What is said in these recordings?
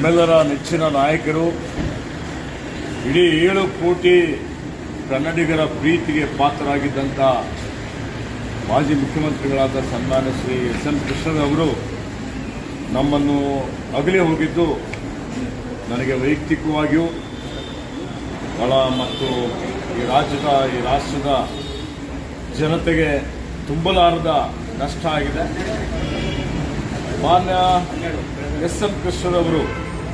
ನಮ್ಮೆಲ್ಲರ ನೆಚ್ಚಿನ ನಾಯಕರು, ಇಡೀ ಏಳು ಕೋಟಿ ಕನ್ನಡಿಗರ ಪ್ರೀತಿಗೆ ಪಾತ್ರರಾಗಿದ್ದಂಥ ಮಾಜಿ ಮುಖ್ಯಮಂತ್ರಿಗಳಾದ ಸನ್ಮಾನ್ಯ ಶ್ರೀ ಎಸ್ ಎನ್ ಕೃಷ್ಣರವರು ನಮ್ಮನ್ನು ಅಗಲಿ ಹೋಗಿದ್ದು ನನಗೆ ವೈಯಕ್ತಿಕವಾಗಿಯೂ ಬಹಳ ಮತ್ತು ಈ ರಾಜ್ಯದ, ಈ ರಾಷ್ಟ್ರದ ಜನತೆಗೆ ತುಂಬಲಾರದ ನಷ್ಟ ಆಗಿದೆ. ಮಾನ್ಯ ಎಸ್ ಎಂ ಕೃಷ್ಣರವರು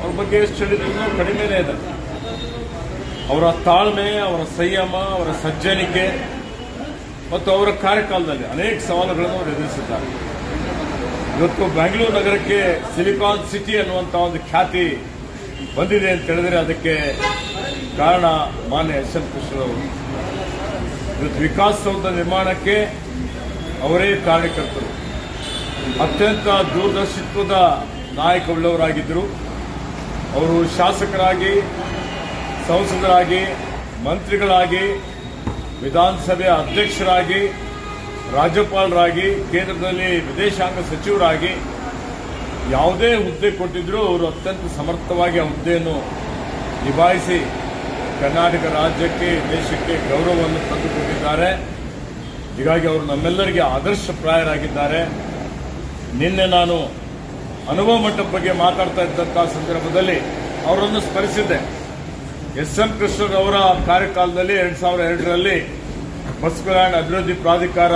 ಅವ್ರ ಬಗ್ಗೆ ಹೇಳಿದ್ರು ಕಡಿಮೆನೇ ಇದೆ. ಅವರ ತಾಳ್ಮೆ, ಅವರ ಸಂಯಮ, ಅವರ ಸಜ್ಜನಿಕೆ ಮತ್ತು ಅವರ ಕಾರ್ಯಕಾಲದಲ್ಲಿ ಅನೇಕ ಸವಾಲುಗಳನ್ನು ಅವರು ಎದುರಿಸಿದ್ದಾರೆ. ಇವತ್ತು ಬೆಂಗಳೂರು ನಗರಕ್ಕೆ ಸಿಲಿಕಾನ್ ಸಿಟಿ ಅನ್ನುವಂಥ ಒಂದು ಖ್ಯಾತಿ ಬಂದಿದೆ ಅಂತ ಹೇಳಿದರೆ ಅದಕ್ಕೆ ಕಾರಣ ಮಾನ್ಯ ಎಸ್ ಅವರು. ಕೃಷ್ಣರವರು ಇವತ್ತು ವಿಕಾಸಸೌಧ ನಿರ್ಮಾಣಕ್ಕೆ ಅವರೇ ಕಾರ್ಯಕರ್ತರು. ಅತ್ಯಂತ ದೂರದರ್ಶಿತ್ವದ ನಾಯಕವುಳ್ಳವರಾಗಿದ್ದರು. ಅವರು ಶಾಸಕರಾಗಿ, ಸಂಸದರಾಗಿ, ಮಂತ್ರಿಗಳಾಗಿ ವಿಧಾನಸಭೆ ಅಧ್ಯಕ್ಷರಾಗಿ, ರಾಜ್ಯಪಾಲರಾಗಿ, ಕೇಂದ್ರದಲ್ಲಿ ವಿದೇಶಾಂಗ ಸಚಿವರಾಗಿ ಯಾವುದೇ ಹುದ್ದೆ ಕೊಟ್ಟಿದ್ದರೂ ಅವರು ಅತ್ಯಂತ ಸಮರ್ಥವಾಗಿ ಆ ಹುದ್ದೆಯನ್ನು ನಿಭಾಯಿಸಿ ಕರ್ನಾಟಕ ರಾಜ್ಯಕ್ಕೆ, ದೇಶಕ್ಕೆ ಗೌರವವನ್ನು ತಂದುಕೊಟ್ಟಿದ್ದಾರೆ. ಹೀಗಾಗಿ ಅವರು ನಮ್ಮೆಲ್ಲರಿಗೆ ಆದರ್ಶಪ್ರಾಯರಾಗಿದ್ದಾರೆ ನಿನ್ನೆ ನಾನು ಅನುಭವ ಮಟ್ಟದ ಬಗ್ಗೆ ಮಾತಾಡ್ತಾ ಇದ್ದಂಥ ಸಂದರ್ಭದಲ್ಲಿ ಅವರನ್ನು ಸ್ಮರಿಸಿದ್ದೆ. ಎಸ್ ಎಂ ಕೃಷ್ಣರವರ ಕಾರ್ಯಕಾಲದಲ್ಲಿ ಎರಡ್ ಸಾವಿರದ ಎರಡರಲ್ಲಿ ಬಸ್ ಕಲ್ಯಾಣ ಅಭಿವೃದ್ಧಿ ಪ್ರಾಧಿಕಾರ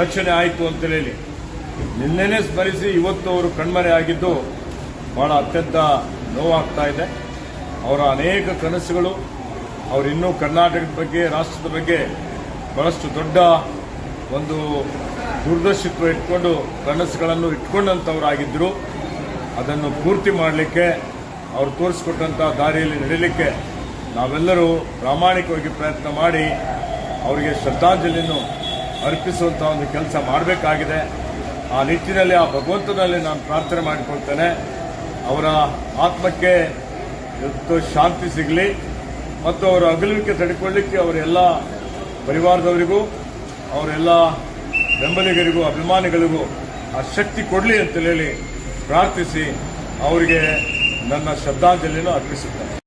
ರಚನೆ ಆಯಿತು ಅಂತ ಹೇಳಿ ನಿನ್ನೆನೇ ಸ್ಮರಿಸಿ ಇವತ್ತು ಅವರು ಕಣ್ಮರೆ ಆಗಿದ್ದು ಬಹಳ ಅತ್ಯಂತ ನೋವಾಗ್ತಾ ಇದೆ. ಅವರ ಅನೇಕ ಕನಸುಗಳು, ಅವರು ಇನ್ನೂ ಕರ್ನಾಟಕದ ಬಗ್ಗೆ, ರಾಷ್ಟ್ರದ ಬಗ್ಗೆ ಬಹಳಷ್ಟು ದೊಡ್ಡ ಒಂದು ದೂರದರ್ಶಿತ್ವ ಇಟ್ಕೊಂಡು ಕನಸುಗಳನ್ನು ಇಟ್ಕೊಂಡಂಥವರಾಗಿದ್ದರು ಅದನ್ನು ಪೂರ್ತಿ ಮಾಡಲಿಕ್ಕೆ, ಅವರು ತೋರಿಸ್ಕೊಟ್ಟಂಥ ದಾರಿಯಲ್ಲಿ ನಡೀಲಿಕ್ಕೆ ನಾವೆಲ್ಲರೂ ಪ್ರಾಮಾಣಿಕವಾಗಿ ಪ್ರಯತ್ನ ಮಾಡಿ, ಅವರಿಗೆ ಶ್ರದ್ಧಾಂಜಲಿಯನ್ನು ಅರ್ಪಿಸುವಂಥ ಒಂದು ಕೆಲಸ ಮಾಡಬೇಕಾಗಿದೆ. ಆ ನಿಟ್ಟಿನಲ್ಲಿ, ಆ ಭಗವಂತನಲ್ಲಿ ನಾನು ಪ್ರಾರ್ಥನೆ ಮಾಡಿಕೊಳ್ತೇನೆ. ಅವರ ಆತ್ಮಕ್ಕೆ ಇವತ್ತು ಶಾಂತಿ ಸಿಗಲಿ, ಮತ್ತು ಅವರ ಅಗಲುವಿಕೆ ತಡೆಕೊಳ್ಳಿಕ್ಕೆ ಅವರೆಲ್ಲ ಪರಿವಾರದವರಿಗೂ ಅವರೆಲ್ಲ ಬೆಂಬಲಿಗರಿಗೂ, ಅಭಿಮಾನಿಗಳಿಗೂ ಆ ಶಕ್ತಿ ಕೊಡಲಿ ಅಂತ ಹೇಳಿ ಪ್ರಾರ್ಥಿಸಿ ಅವರಿಗೆ ನನ್ನ ಶ್ರದ್ಧಾಂಜಲಿಯನ್ನು ಅರ್ಪಿಸುತ್ತೇನೆ.